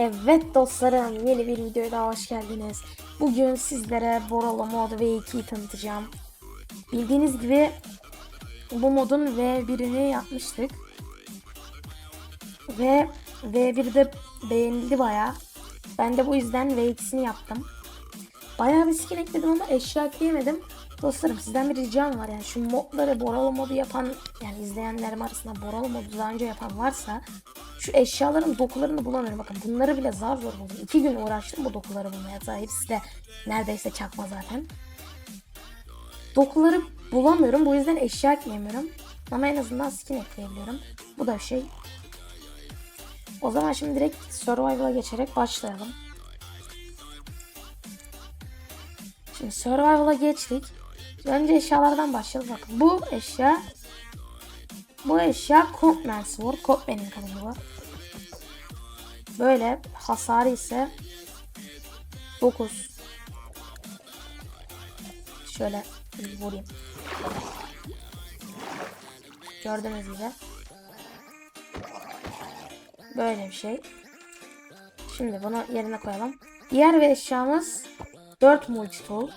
Evet dostlarım yeni bir videoya daha hoş geldiniz. Bugün sizlere Borolo Mod V2'yi tanıtacağım. Bildiğiniz gibi bu modun V1'ini yapmıştık. Ve V1'de beğenildi baya. Ben de bu yüzden V2'sini yaptım. Bayağı bir skin ekledim ama eşya ekleyemedim. Dostlarım sizden bir ricam var yani şu modları Boralo modu yapan yani izleyenlerim arasında Boralo modu daha önce yapan varsa şu eşyaların dokularını bulamıyorum. Bakın bunları bile zar zor buldum. İki gün uğraştım bu dokuları bulmaya. Zaten hepsi de neredeyse çakma zaten. Dokuları bulamıyorum. Bu yüzden eşya ekleyemiyorum. Ama en azından skin ekleyebiliyorum. Bu da şey. O zaman şimdi direkt Survival'a geçerek başlayalım. Şimdi Survival'a geçtik. Önce eşyalardan başlayalım. Bakın bu eşya bu eşya Compman Sword. Compman'in kanalı bu. Böyle hasarı ise 9. Şöyle vurayım. Gördüğünüz gibi. Böyle bir şey. Şimdi bunu yerine koyalım. Diğer bir eşyamız 4 multitool.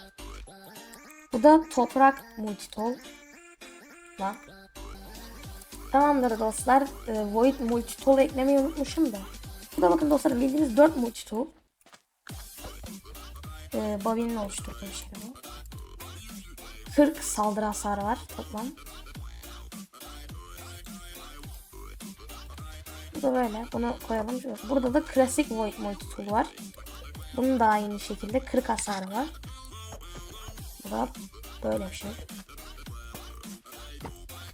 Bu da toprak multitool. Lan. Tamamdır dostlar. Ee, Void multitool eklemeyi unutmuşum da. Bu da bakın dostlarım bildiğiniz 4 multitool. Ee, Bobby'nin oluşturduğu bir şey bu. 40 saldırı hasarı var toplam. Bu da böyle. Bunu koyalım. Burada da klasik Void multitool var. Bunun da aynı şekilde 40 hasarı var. Da böyle bir şey.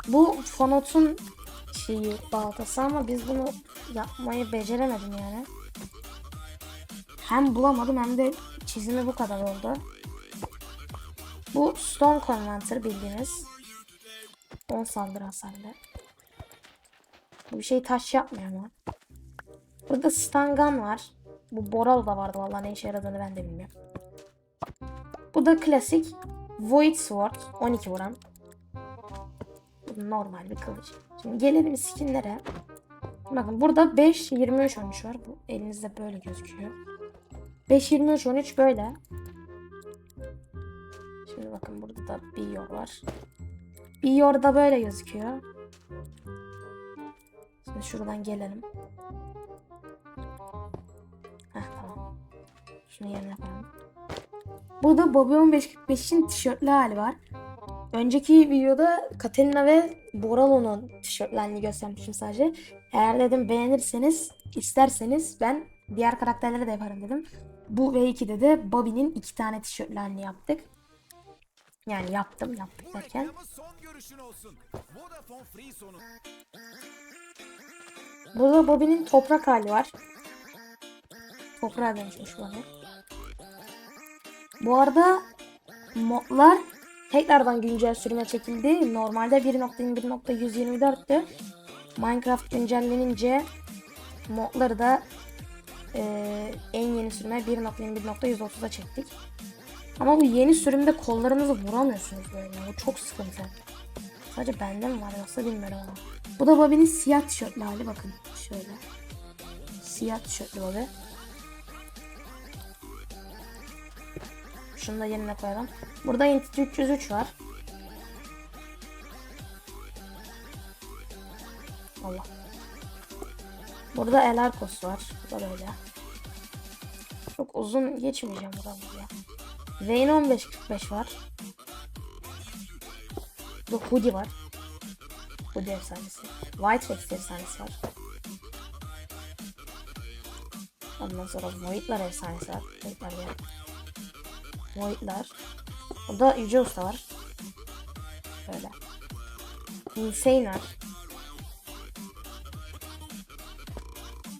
Bu Fonot'un şeyi baltası ama biz bunu yapmayı beceremedim yani. Hem bulamadım hem de çizimi bu kadar oldu. Bu Stone Converter bildiğiniz. 10 saldırı hasarlı. Bu şey taş yapmıyor mu? Burada Stun Gun var. Bu Boral da vardı vallahi ne işe yaradığını ben de bilmiyorum. Bu da klasik Void Sword 12 vuran. Bu normal bir kılıç. Şimdi gelelim skinlere. Bakın burada 5 23 13 var. Bu elinizde böyle gözüküyor. 5 23 13 böyle. Şimdi bakın burada da Biyor var. Biyor da böyle gözüküyor. Şimdi şuradan gelelim. Heh tamam. Şunu yerine koyalım. Burada Bobby 1545'in tişörtlü hali var. Önceki videoda Katerina ve Boralo'nun tişörtlerini göstermiştim sadece. Eğer dedim beğenirseniz, isterseniz ben diğer karakterleri de yaparım dedim. Bu V2'de de Bobby'nin iki tane tişörtlerini yaptık. Yani yaptım, yaptık derken. Burada Bobby'nin toprak hali var. Toprağa dönüşmüş bu. Bu arada modlar tekrardan güncel sürüme çekildi. Normalde 1.21.124'tü. Minecraft güncellenince modları da eee, en yeni sürüme 1.21.130'a çektik. Ama bu yeni sürümde kollarınızı vuramıyorsunuz böyle. Bu çok sıkıntı. Sadece bende mi var yoksa bilmiyorum ama. Bu da Bobby'nin siyah tişörtlü hali bakın. Şöyle. Siyah tişörtlü Bobby. Şunu da yerine koyalım. Burada Entity 303 var. Allah. Burada El Arcos var. Bu da böyle. Çok uzun geçmeyeceğim buradan buraya. Vayne 1545 var. Burada Hoodie var. Hoodie efsanesi. White Rex efsanesi var. Ondan sonra Void'lar efsanesi var. Void'lar ya. Void'lar. Burada Yüce Usta var. Böyle. Insane var.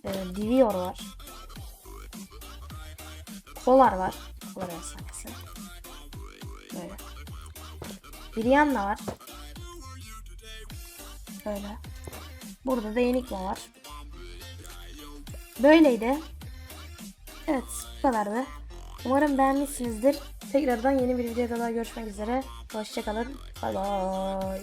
Ee, Divior var. Kolar var. Kolar efsanesi. Böyle. Brianna var. Böyle. Burada da Enigma var. Böyleydi. Evet bu kadardı. Umarım beğenmişsinizdir. Tekrardan yeni bir videoda daha görüşmek üzere. Hoşçakalın. Bay bay.